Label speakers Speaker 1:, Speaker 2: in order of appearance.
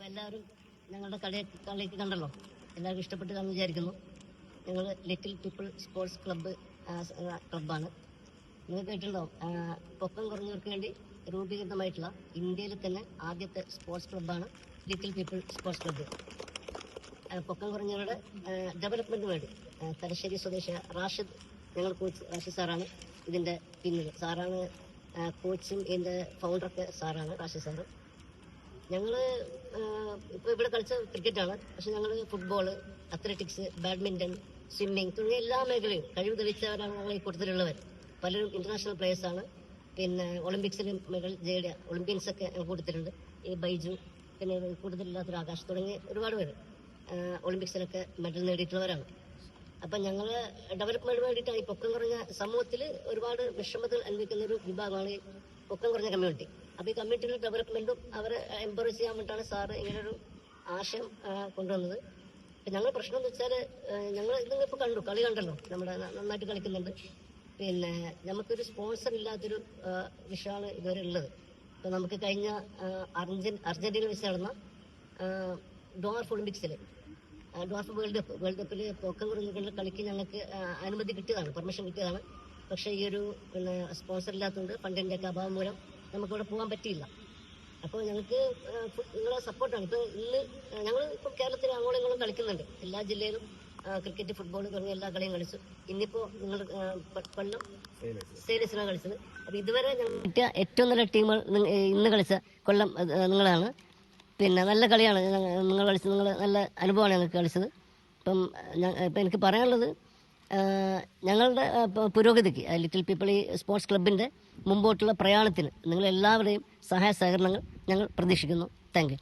Speaker 1: അപ്പോൾ എല്ലാവരും ഞങ്ങളുടെ കളി കളിയൊക്കെ കണ്ടല്ലോ? എല്ലാവർക്കും ഇഷ്ടപ്പെട്ട് കാണുമെന്ന് വിചാരിക്കുന്നു ഞങ്ങൾ ലിറ്റിൽ പീപ്പിൾ സ്പോർട്സ് ക്ലബ്ബ് ക്ലബ്ബാണ് നിങ്ങൾ കേട്ടിട്ടുണ്ടാവും ആ, പൊക്കം കുറഞ്ഞവർക്ക് വേണ്ടി രൂപീകൃതമായിട്ടുള്ള ഇന്ത്യയിലെ തന്നെ ആദ്യത്തെ സ്പോർട്സ് ക്ലബ്ബാണ് ലിറ്റിൽ പീപ്പിൾ സ്പോർട്സ് ക്ലബ്ബ് പൊക്കം കുറഞ്ഞവരുടെ ഡെവലപ്മെന്റിന് വേണ്ടി തലശ്ശേരി സ്വദേശി റാഷിദ് ഞങ്ങൾ കോച്ച് റാഷിദ് സാറാണ് ഇതിന്റെ പിന്നിൽ സാറാണ് കോച്ചും ഇതിന്റെ ഫൗണ്ടറൊക്കെ സാറാണ് റാഷിദ് സാറ്. ഞങ്ങൾ ഇപ്പോൾ ഇവിടെ കളിച്ച ക്രിക്കറ്റാണ്. പക്ഷെ ഞങ്ങൾ ഫുട്ബോൾ അത്ലറ്റിക്സ് ബാഡ്മിന്റൺ സ്വിമ്മിങ് തുടങ്ങിയ എല്ലാ മേഖലയും കഴിവ് തെളിയിച്ചവരാണ് ഞങ്ങൾ ഈ കൂട്ടത്തിലുള്ളവർ. പലരും ഇന്റർനാഷണൽ ആണ്. പിന്നെ ഒളിമ്പിക്സിലും മെഡൽ നേടിയ ഒളിമ്പിക്സ് ഒക്കെ ഞങ്ങൾ കൂട്ടത്തിലുണ്ട്. ഈ ബൈജു പിന്നെ കൂടുതലില്ലാത്തൊരു ആകാശ് തുടങ്ങി ഒരുപാട് പേര് ഒളിമ്പിക്സിലൊക്കെ മെഡൽ നേടിയിട്ടുള്ളവരാണ്. അപ്പം ഞങ്ങൾ ഡെവലപ്മെന്റ് വേണ്ടിയിട്ടാണ് ഈ പൊക്കം കുറഞ്ഞ സമൂഹത്തിൽ ഒരുപാട് വിഷമതകൾ അനുഭവിക്കുന്ന ഒരു വിഭാഗമാണ് ഈ പൊക്കം കുറഞ്ഞ കമ്മ്യൂണിറ്റി അപ്പോൾ ഈ കമ്മ്യൂണിറ്റി ഡെവലപ്മെന്റും അവരെ എംപവർ ചെയ്യാൻ വേണ്ടിയിട്ടാണ് സാറ് ഇങ്ങനൊരു ആശയം കൊണ്ടുവന്നത്. ഞങ്ങൾ പ്രശ്നം എന്ന് വെച്ചാൽ ഞങ്ങൾ ഇപ്പോൾ കണ്ടു കളി കണ്ടല്ലോ നമ്മുടെ നന്നായിട്ട് കളിക്കുന്നുണ്ട്. പിന്നെ നമുക്കൊരു സ്പോൺസർ ഇല്ലാത്തൊരു വിഷയമാണ് ഇതുവരെ ഉള്ളത്. ഇപ്പം നമുക്ക് കഴിഞ്ഞ അർജന്റീന വെച്ച് നടന്ന ഡോർഫ് ഒളിമ്പിക്സിൽ ഡോർഫ് വേൾഡ് കപ്പ് വേൾഡ് കപ്പിൽ പൊക്കം കുറഞ്ഞുകൊണ്ട് കളിക്ക് ഞങ്ങൾക്ക് അനുമതി കിട്ടിയതാണ് പെർമിഷൻ കിട്ടിയതാണ്. പക്ഷേ ഈ ഒരു പിന്നെ സ്പോൺസർ ഇല്ലാത്തതുകൊണ്ട് ഫണ്ടിന്റെ ഒക്കെ അഭാവം മൂലം നമുക്കിവിടെ പോകാൻ പറ്റിയില്ല. അപ്പോൾ ഞങ്ങൾക്ക് നിങ്ങളുടെ നിങ്ങളെ സപ്പോർട്ടാണ്. ഇപ്പോൾ ഇന്ന് ഞങ്ങൾ ഇപ്പോൾ കേരളത്തിൽ അങ്ങോളം ഇങ്ങോളം കളിക്കുന്നുണ്ട്. എല്ലാ ജില്ലയിലും ക്രിക്കറ്റ് ഫുട്ബോൾ തുടങ്ങിയ എല്ലാ കളിയും കളിച്ചു. ഇന്നിപ്പോൾ നിങ്ങൾ കൊല്ലം സേലസിലാണ് കളിച്ചത്. അപ്പോൾ ഇതുവരെ ഞങ്ങൾ കിട്ടിയ ഏറ്റവും നല്ല ടീമുകൾ ഇന്ന് കളിച്ച കൊല്ലം നിങ്ങളാണ്. പിന്നെ നല്ല കളിയാണ് നിങ്ങൾ കളിച്ചത് നിങ്ങൾ നല്ല അനുഭവമാണ് ഞങ്ങൾക്ക് കളിച്ചത്. ഇപ്പം ഇപ്പം എനിക്ക് പറയാനുള്ളത് ഞങ്ങളുടെ പുരോഗതിക്ക് ലിറ്റിൽ പീപ്പിൾ ഈ സ്പോർട്സ് ക്ലബിന്റെ മുമ്പോട്ടുള്ള പ്രയാണത്തിന് നിങ്ങളെല്ലാവരുടെയും സഹായ സഹകരണങ്ങൾ ഞങ്ങൾ പ്രതീക്ഷിക്കുന്നു താങ്ക് യു.